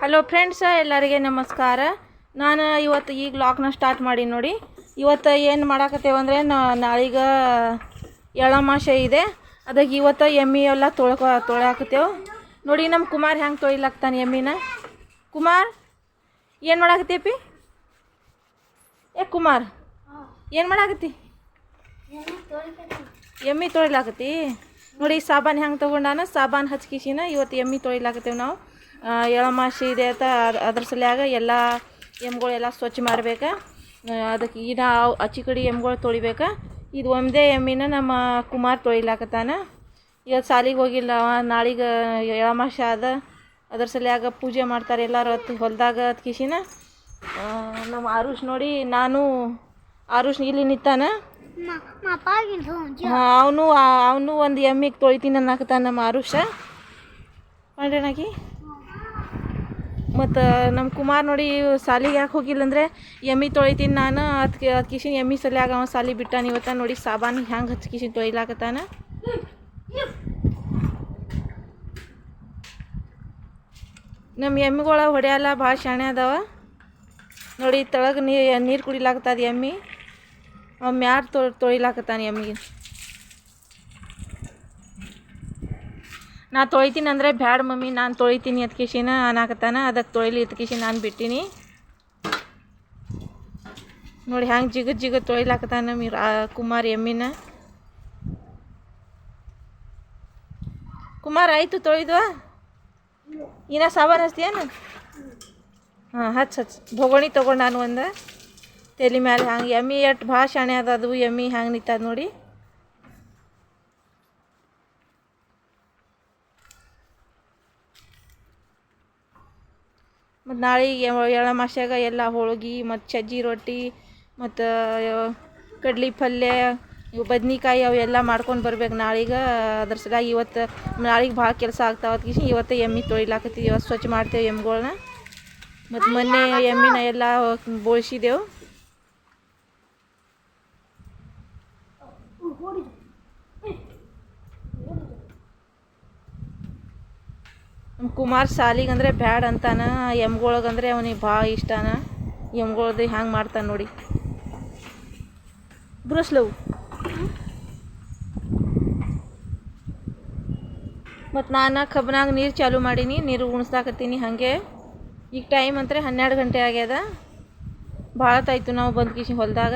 Hello friends ಎಲ್ಲರಿಗೆ ನಮಸ್ಕಾರ. ನಾನು ಇವತ್ತು ಈಗ ಲಾಕ್ನ ಸ್ಟಾರ್ಟ್ ಮಾಡಿ ನೋಡಿ. ಇವತ್ತು ಏನು ಮಾಡಾಕತ್ತೇವೆ ಅಂದರೆ ನಾಳೀಗ ಎಳಮಾಶೆ ಇದೆ. ಅದಕ್ಕೆ ಇವತ್ತು ಎಮ್ಮಿ ಎಲ್ಲ ತೊಳ್ಕೊ ತೊಳಾಕತ್ತೇವೆ ನೋಡಿ ನಮ್ಮ ಕುಮಾರ್ ಹೆಂಗೆ ತೊಳಿಲಾಕ್ತಾನೆ ಎಮ್ಮಿನ. ಕುಮಾರ್, ಏನು ಮಾಡಾಕತ್ತೀಪಿ? ಏ ಕುಮಾರ್, ಏನು ಮಾಡಾಕತ್ತಿ? ಎಮ್ಮಿ ತೊಳಿಲಾಕತ್ತಿ. ನೋಡಿ ಸಾಬಾನು ಹೆಂಗೆ ತೊಗೊಂಡಾನ? ಸಾಬಾನು ಹಚ್ಕಿಸಿನ ಇವತ್ತು ಎಮ್ಮಿ ತೊಳಿಲಾಕತ್ತೇವೆ ನಾವು. ಎಳಮಾಸಿ ಇದೆ ಅಂತ ಅದ್ರ ಸಲ್ಯಾಗ ಎಲ್ಲ ಎಮ್ಗಳೆಲ್ಲ ಸ್ವಚ್ಛ ಮಾಡ್ಬೇಕು. ಅದಕ್ಕೆ ಈಗ ಅಚ್ಚಿ ಕಡಿ ಎಮ್ಗಳು ತೊಳಿಬೇಕು. ಇದು ಒಂದೇ ಎಮ್ಮಿನ ನಮ್ಮ ಕುಮಾರ್ ತೊಳಿಲಾಕತ್ತಾನ. ಇವತ್ತು ಸಾಲಿಗೆ ಹೋಗಿಲ್ಲ ನಾಳಿಗೆ ಎಳಮಾಸಿ ಆದ. ಅದ್ರ ಸಲ್ಯಾಗ ಪೂಜೆ ಮಾಡ್ತಾರೆ ಎಲ್ಲರೂ ಹೊತ್ತು ಹೊಲದಾಗ ಕಿಸಿನ ನಮ್ಮ ಆರುಷ್ ನೋಡಿ ನಾನು ಆರುಷ್ ಇಲ್ಲಿ ನಿಂತಾನ. ಅವನು ಅವನು ಒಂದು ಎಮ್ಮಿಗೆ ತೊಳಿತೀನಿ ಅನ್ನಕತ್ತಾನ ನಮ್ಮ ಆರುಷ. ಮಾಡ್ರೇನಾಗಿ ಮತ್ತು ನಮ್ಮ ಕುಮಾರ್ ನೋಡಿ ಸಾಲಿಗೆ ಯಾಕೆ ಹೋಗಿಲ್ಲ ಅಂದರೆ, ಎಮ್ಮಿ ತೊಳಿತೀನಿ ನಾನು ಅದಕ್ಕೆ ಅದು ಕಿಶಿನ ಎಮ್ಮಿ ಸಲ್ಯಾಗ ಅವ ಸಾಲಿ ಬಿಟ್ಟಾನ ಇವತ್ತ ನೋಡಿ ಸಾಬಾನು ಹ್ಯಾಂಗೆ ಹಚ್ಚಿ ಕಿಶಿನ ತೊಳಿಲಾಕತ್ತಾನ ನಮ್ಮ ಎಮ್ಮಿಗಳ ಹೊಡೆಯಲ್ಲ ಭಾಳ ಶಾಣೆ ಅದಾವ. ನೋಡಿ ತಳಗೆ ನೀರು ಕುಡಿಲಾಕತ್ತದ ಎಮ್ಮಿ. ಅವ ಮ್ಯಾಟ್ ತೊ ತೊಳಿಲಾಕತ್ತಾನ ಎಮ್ಮಿಗೆ. ನಾ ತೊಳಿತೀನಿ ಅಂದರೆ ಬ್ಯಾಡ ಮಮ್ಮಿ, ನಾನು ತೊಳಿತೀನಿ ಅದ್ಕಿಶಿನ ಅನ್ನಾಕತ್ತಾನ ಅದಕ್ಕೆ ತೊಳಿಲಿ ಎತ್ಕಿಶಿ ನಾನು ಬಿಟ್ಟಿನಿ. ನೋಡಿ ಹ್ಯಾಂಗೆ ಜಿಗ ಜಿಗ ತೊಳಿಲಾಕತ್ತಾನ ನಮ್ಮ ರಾ ಕುಮಾರ್ ಎಮ್ಮಿನ. ಕುಮಾರ್, ಆಯಿತು ತೊಳಿದ್ವಾ? ಇನ್ನ ಸಾಬಾನು ಹಚ್ತೀಯೇನು ಹಾಂ, ಹಚ್ ಹಚ್. ಭೋಗೋಣಿ ತೊಗೊಂಡು ನಾನು ಒಂದು. ತಲೆ ಮ್ಯಾಲೆ ಹಂಗೆ ಎಮ್ಮಿ ಎಷ್ಟು ಭಾಳ ಶಾಣೆ ಅದ ಅದು ಎಮ್ಮಿ ಹ್ಯಾಂಗೆ ನಿಂತದ ನೋಡಿ. ಮತ್ತು ನಾಳೆ ಅಮಾಸ್ಯಾಗ ಎಲ್ಲ ಹೋಳ್ಗೆ, ಮತ್ತು ಸಜ್ಜಿ ರೊಟ್ಟಿ, ಮತ್ತು ಕಡ್ಲೆ ಪಲ್ಯ, ಇವು ಬದ್ನಿಕಾಯಿ ಅವೆಲ್ಲ ಮಾಡ್ಕೊಂಡು ಬರ್ಬೇಕು ನಾಳೆಗೆ. ಅದ್ರ ಸಲುವಾಗಿ ಇವತ್ತು ನಾಳೆಗೆ ಭಾಳ ಕೆಲಸ ಆಗ್ತಾವ. ಅದಕ್ಕೆ ಇವತ್ತು ಎಮ್ಮೆ ತೊಳಿಲಾಕತ್ತಿ ಇವತ್ತು ಸ್ವಚ್ಛ ಮಾಡ್ತೇವೆ ಎಮ್ಮೆಗಳ್ನ ಮತ್ತು ಮೊನ್ನೆ ಎಮ್ಮಿನ ಎಲ್ಲ ಬೋಳ್ಸಿದೆವು ನಮ್ಮ ಕುಮಾರ್ ಸಾಲಿಗೆ ಅಂದರೆ ಬ್ಯಾಡ್ ಅಂತಾನ ಎಮ್ಗೊಳಗಂದ್ರೆ ಅವನಿಗೆ ಭಾಳ ಇಷ್ಟನ. ಎಮ್ಗಳ್ದು ಹ್ಯಾಂಗೆ ಮಾಡ್ತಾನೆ ನೋಡಿ. ಬ್ರಸ್ಲವು ಮತ್ತು ನಾನು ಕಬ್ಬನಾಗ ನೀರು ಚಾಲು ಮಾಡೀನಿ, ನೀರು ಉಣಿಸ್ದಾಕತ್ತೀನಿ ಹಾಗೆ. ಈಗ ಟೈಮ್ ಅಂದ್ರೆ ಹನ್ನೆರಡು ಗಂಟೆ ಆಗ್ಯದ. ಭಾಳ ತಾಯ್ತು ನಾವು ಬಂದ್ಕೀಸಿ ಕಿಶಿ ಹೊಲದಾಗ.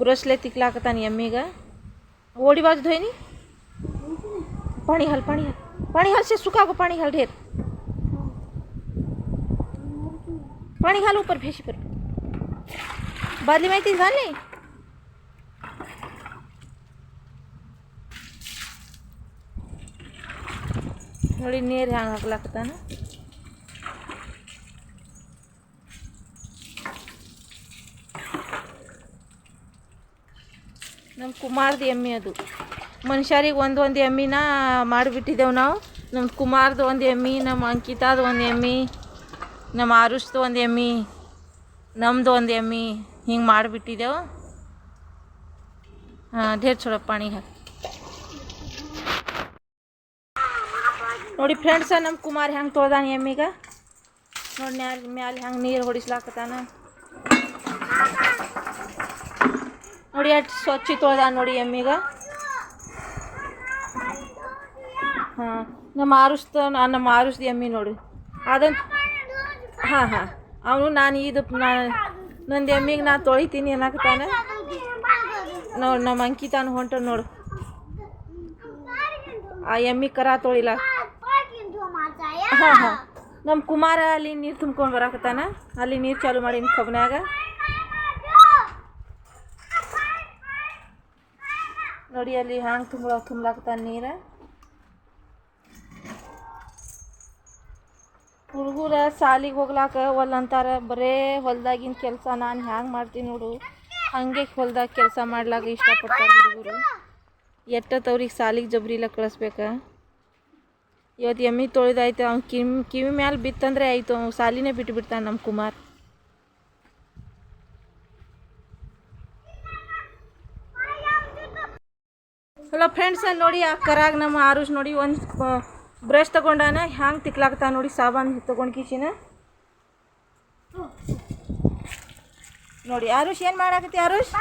ಬ್ರಸ್ಲೆ ತಿಕ್ಲಾಕತ್ತಾನೆ ಎಮ್ಮಿಗೆ. ಓಡಿ ಬಾಜು ಧೋಯ್ನಿ? पानी हल पानी हल। पानी हल से सुखा को पानी हल ढेर। पानी हल ऊपर भेज पर बादली में तीन डाल थोड़ी नेर हाँ लगता ना। ನಮ್ಮ ಕುಮಾರ್ದು ಎಮ್ಮೆ ಅದು. ಮನುಷ್ಯರಿಗೆ ಒಂದು ಒಂದು ಎಮ್ಮಿನ ಮಾಡಿಬಿಟ್ಟಿದ್ದೆವು ನಾವು. ನಮ್ಮ ಕುಮಾರ್ದು ಒಂದು ಎಮ್ಮಿ ನಮ್ಮ ಅಂಕಿತಾದ ಒಂದು ಎಮ್ಮಿ ನಮ್ಮ ಆರುಷ್ದು ಒಂದು ಎಮ್ಮಿ ನಮ್ಮದು ಒಂದು ಎಮ್ಮಿ ಹಿಂಗೆ ಮಾಡಿಬಿಟ್ಟಿದ್ದೆವು ಹಾಂ ಢೇರ್ ಚಲೋ ಪಾಣಿ ಹಾಕಿ ನೋಡಿ ಫ್ರೆಂಡ್ಸ ನಮ್ಮ ಕುಮಾರ್ ಹೆಂಗೆ ತೊಳ್ದಾನ ಎಮ್ಮಿಗೆ. ನೋಡಿ ಮ್ಯಾಲ ಮ್ಯಾಲೆ ಹೆಂಗೆ ನೀರು ಹೊಡಿಸ್ಲಾಕತ್ತಾನ. ನೋಡಿ, ಅಷ್ಟು ಸ್ವಚ್ಛ ತೊಳ್ದಾನ ನೋಡಿ ಎಮ್ಮಿಗ. ಹಾಂ, ನಮ್ಮ ಆರುಸ್ತ, ನಮ್ಮ ಆರುಸ್ದ ಎಮ್ಮಿ ನೋಡಿ. ಅದಂತ ಹಾಂ ಹಾಂ. ಅವನು ನಾನು ಇದು, ನಾನು ನಂದು ಎಮ್ಮಿಗೆ ನಾನು ತೊಳಿತೀನಿ ಅನ್ನಕತ್ತಾನೆ ನೋಡಿ ನಮ್ಮ ಅಂಕಿತಾನು ಹೊಂಟ ನೋಡು. ಆ ಎಮ್ಮಿ ಕರ ತೊಳಿಲ್ಲ ಹಾಂ ಹಾಂ. ನಮ್ಮ ಕುಮಾರ ಅಲ್ಲಿ ನೀರು ತುಂಬ್ಕೊಂಡು ಬರಾಕತ್ತಾನ? ಅಲ್ಲಿ ನೀರು ಚಾಲು ಮಾಡೀನಿ ಕಬ್ನ್ಯಾಗ. ನೋಡಿ ಅಲ್ಲಿ ಹ್ಯಾಂಗೆ ತುಂಬ ತುಂಬಲಾಕ್ತಾನೆ ನೀರು. ಹುಡುಗರ ಸಾಲಿಗೆ ಹೋಗ್ಲಾಕ ಒಲ್ಲಂತಾರೆ ಬರೇ ಹೊಲ್ದಾಗಿನ ಕೆಲಸ ನಾನು ಹ್ಯಾಂಗೆ ಮಾಡ್ತೀನಿ ನೋಡು. ಹಾಗೆ ಹೊಲ್ದಾಗ ಕೆಲಸ ಮಾಡ್ಲಾಕ ಇಷ್ಟಪಡ್ತಾರೆ ಹುಡುಗರು. ಎಟ್ಟತ್ತವ್ರಿಗೆ ಸಾಲಿಗೆ ಜಬ್ರಿಲ್ಲ ಕಳಿಸ್ಬೇಕ? ಇವತ್ತು ಎಮ್ಮಿ ತೊಳೆದಾಯ್ತು ಅವ್ನು ಕಿವಿ ಕಿವಿ ಮ್ಯಾಲೆ ಬಿತ್ತಂದ್ರೆ ಆಯಿತು ಅವ್ನು ಸಾಲಿನೇ ಬಿಟ್ಟು ಬಿಡ್ತಾನೆ ನಮ್ಮ ಕುಮಾರ್. ಹಲೋ ಫ್ರೆಂಡ್ಸ್ ನೋಡಿ ಆ ಕರಾಗ ನಮ್ಮ ಆರುಷ್ ನೋಡಿ ಒಂದು ಬ್ರಷ್ ತಗೊಂಡಾನ ಹ್ಯಾಂಗೆ ತಿಕ್ಲಾಗ್ತಾನೆ ನೋಡಿ ಸಾಬಾನು ತಗೊಂಡು ಕಿಚಿನ. ನೋಡಿ ಆರುಷ್, ಏನು ಮಾಡಾಕತ್ತಿ ಆರುಷ್?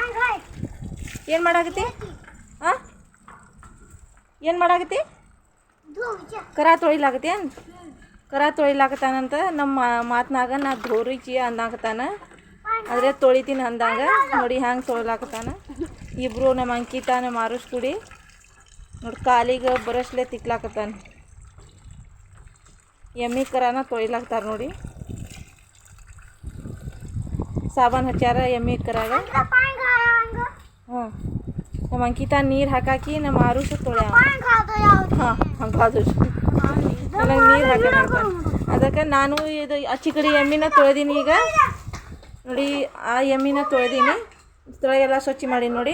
ಏನು ಮಾಡಾಕತ್ತಿ? ಹಾಂ ಏನು ಮಾಡಾಕತ್ತಿ? ಕರ ತೊಳಿಲಾಗತಿ ಏನು? ಕರ ತೊಳಿಲಾಕತ್ತಾನಂತ ನಮ್ಮ ಮಾತನಾಗ ನಾ ಧೋರಿಚಿ ಅಂದಾಕತ್ತಾನ. ಆದರೆ ತೊಳಿತೀನಿ ಅಂದಾಗ ನೋಡಿ ಹ್ಯಾಂಗೆ ತೊಳಿಲಾಕತ್ತಾನ. ಇಬ್ಬರು ನಮ್ಮ ಅಂಕಿತ, ನಮ್ಮ ಆರುಷ್ ಕೂಡಿ. ನೋಡಿ ಕಾಲಿಗೆ ಬರಸ್ಲೆ ತಿಕ್ಲಾಕತ್ತಾನ. ಎಮ್ಮಿ ಕರಾನ ತೊಳಿಲಾಕ್ತಾರ ನೋಡಿ. ಸಾಬಾನು ಹಚ್ಚಾರ ಎಮ್ಮಿ ಕರಾಗ. ಹ್ಞೂ. ನಮ್ಮ ಅಂಕಿತ ನೀರು ಹಾಕಾಕಿ ನಮ್ಮ ಆರುಷ ತೊಳ್ಯಾವ ಹಾಂ ಹಂಗಾದು ನನಗೆ ನೀರು ಹಾಕಿ ಅದಕ್ಕೆ ನಾನು ಇದು ಅಚ್ಚಿ ಕಡೆ ಎಮ್ಮಿನ ತೊಳೆದೀನಿ ಈಗ. ನೋಡಿ, ಆ ಎಮ್ಮಿನ ತೊಳೆದೀನಿ. ತೊಳೆಗೆಲ್ಲ ಸ್ವಚ್ಛ ಮಾಡಿ ನೋಡಿ.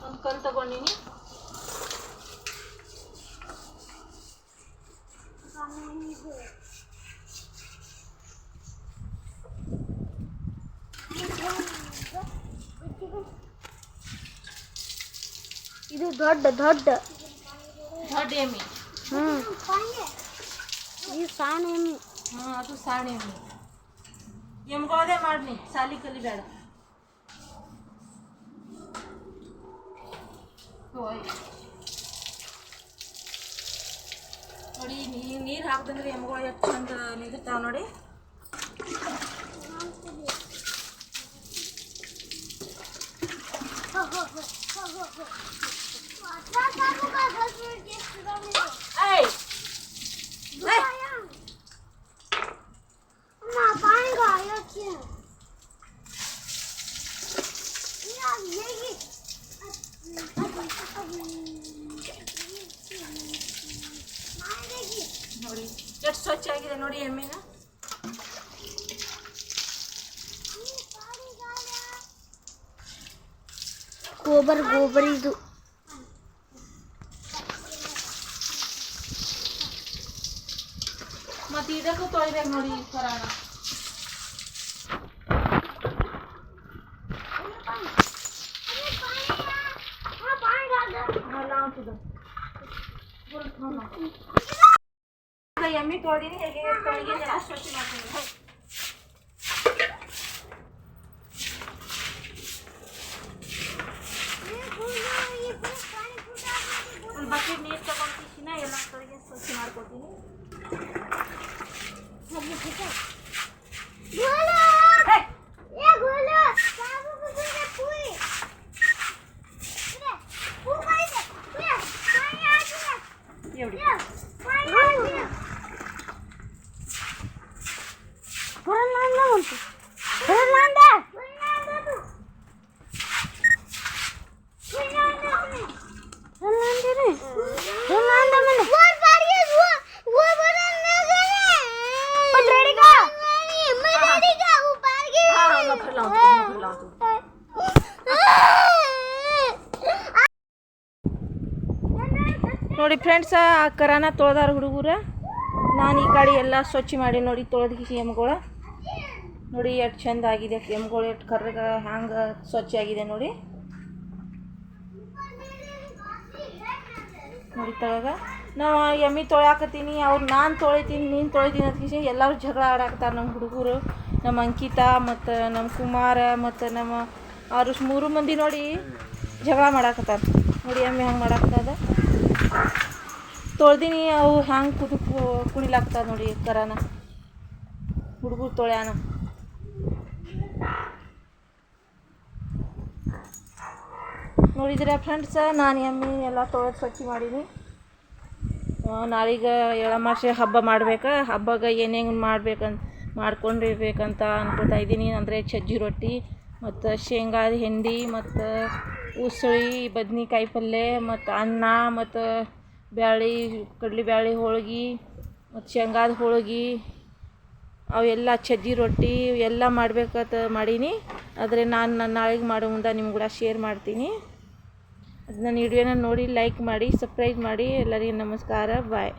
ಒಂದು ಕಲ್ ತಗೊಂಡಿನಿ ಇದು ದೊಡ್ಡ ದೊಡ್ಡ ದೊಡ್ಡ ಎಮ್ಮಿ ಹ್ಮ್ ಈ ಸಣ್ಣ ಎಮ್ಮಿ ಹಾಂ ಅದು ಸಾಣೆ ಎಮ್ಮಿ ಎಮ್ಗಳದೇ ಮಾಡ್ನಿ ಸಾಲಿ ಕಲಿಬೇಡ. ನೋಡಿ ನೀರು ಹಾಕ್ದಂದ್ರೆ ಎಮ್ಗಳು ಎಷ್ಟು ಚಂದ ನಿಂದಿರ್ತಾವ ನೋಡಿ. ಏಯ್ ನೋಡಿ ಎಷ್ಟು ಸ್ವಚ್ಛ ಆಗಿದೆ ನೋಡಿ ಎಮ್ಮಿನ ಗೋಬರ್ ಗೋಬರ್ ಇದು ಮತ್ತೆ ಇದಕ್ಕೂ ತೊಳಿಬೇಕು ನೋಡಿ ಕರಾಣ ಎಮ್ಮಿ ತೊಳೆದೀನಿ ಹೇಗೆ ತೊಳೆಗೆ ಎಲ್ಲ ಸ್ವಚ್ಛ ಮಾಡ್ತೀನಿ 在。ನೋಡಿ ಫ್ರೆಂಡ್ಸ ಆ ಕರಾನ ತೊಳೆದಾರ ಹುಡುಗರ. ನಾನು ಈ ಕಡೆ ಎಲ್ಲ ಸ್ವಚ್ಛ ಮಾಡಿ ನೋಡಿ ತೊಳೆದು ಕಿಸಿ ನೋಡಿ ಎಷ್ಟು ಚಂದ ಆಗಿದೆ ಎಮ್ಗಳು ಎಷ್ಟು ಕರ್ರಗ ಹ್ಯಾಂಗೆ ಸ್ವಚ್ಛ ಆಗಿದೆ ನೋಡಿ. ನೋಡಿ ತಳಗ. ನಾವು ಎಮ್ಮಿ ತೊಳ್ಯಾಕತ್ತೀನಿ, ಅವ್ರು ನಾನು ತೊಳಿತೀನಿ, ನೀನು ತೊಳಿತೀನಿ ಅಂತ ಕಿಸಿ ಎಲ್ಲರೂ ಜಗಳ ಆಡಾಕತ್ತಾರೆ ನಮ್ಮ ಹುಡುಗರು. ನಮ್ಮ ಅಂಕಿತಾ ಮತ್ತು ನಮ್ಮ ಕುಮಾರ ಮತ್ತು ನಮ್ಮ ಆರುಷ್ ಮೂರು ಮಂದಿ ನೋಡಿ ಜಗಳ ಮಾಡಾಕತ್ತಾರ. ನೋಡಿ ಎಮ್ಮೆ ಹಂಗೆ ಮಾಡಾಕತ್ತದ. ತೊಳ್ದಿನಿ, ಅವು ಹ್ಯಾಂಗೆ ಕುದು ಕುಣಿಲಾಗ್ತದೆ ನೋಡಿ ಕರಾನ. ಹುಡುಗರು ತೊಳ್ಯಾನ. ನೋಡಿದ್ರೆ ಫ್ರೆಂಡ್ಸ ನಾನು ಎಮ್ಮಿ ಎಲ್ಲ ತೊಳೆದು ಸ್ವಚ್ಛ ಮಾಡೀನಿ. ನಾಳೀಗ ಎಳಮಾಸೆ ಹಬ್ಬ ಮಾಡ್ಬೇಕು. ಹಬ್ಬಗೆ ಏನೇನು ಮಾಡ್ಬೇಕಂತ ಮಾಡ್ಕೊಂಡಿರ್ಬೇಕಂತ ಅನ್ಕೋತಾ ಇದ್ದೀನಿ. ಅಂದರೆ ಸಜ್ಜಿ ರೊಟ್ಟಿ, ಮತ್ತು ಶೇಂಗಾದ ಹಿಂಡಿ, ಮತ್ತು ಉಸುಳಿ, ಬದ್ನಿಕಾಯಿ ಪಲ್ಯ ಮತ್ತು ಅನ್ನ, ಮತ್ತು ಬ್ಯಾಳಿ, ಕಡ್ಲೆ ಬ್ಯಾಳಿ ಹೋಳ್ಗೆ, ಮತ್ತು ಶೇಂಗಾದ ಹೋಳ್ಗೆ, ಅವೆಲ್ಲ ಚಜ್ಜಿ ರೊಟ್ಟಿ ಎಲ್ಲ ಮಾಡ್ಬೇಕಂತ ಮಾಡೀನಿ. ಆದರೆ ನಾನು ನನ್ನ ನಾಳೆಗೆ ಮಾಡೋ ಮುಂದೆ ನಿಮ್ಗೆ ಕೂಡ ಶೇರ್ ಮಾಡ್ತೀನಿ. ನನ್ನ ವಿಡಿಯೋನ ನೋಡಿ ಲೈಕ್ ಮಾಡಿ ಸಬ್ಸ್ಕ್ರೈಬ್ ಮಾಡಿ. ಎಲ್ಲರಿಗೂ ನಮಸ್ಕಾರ. ಬಾಯ್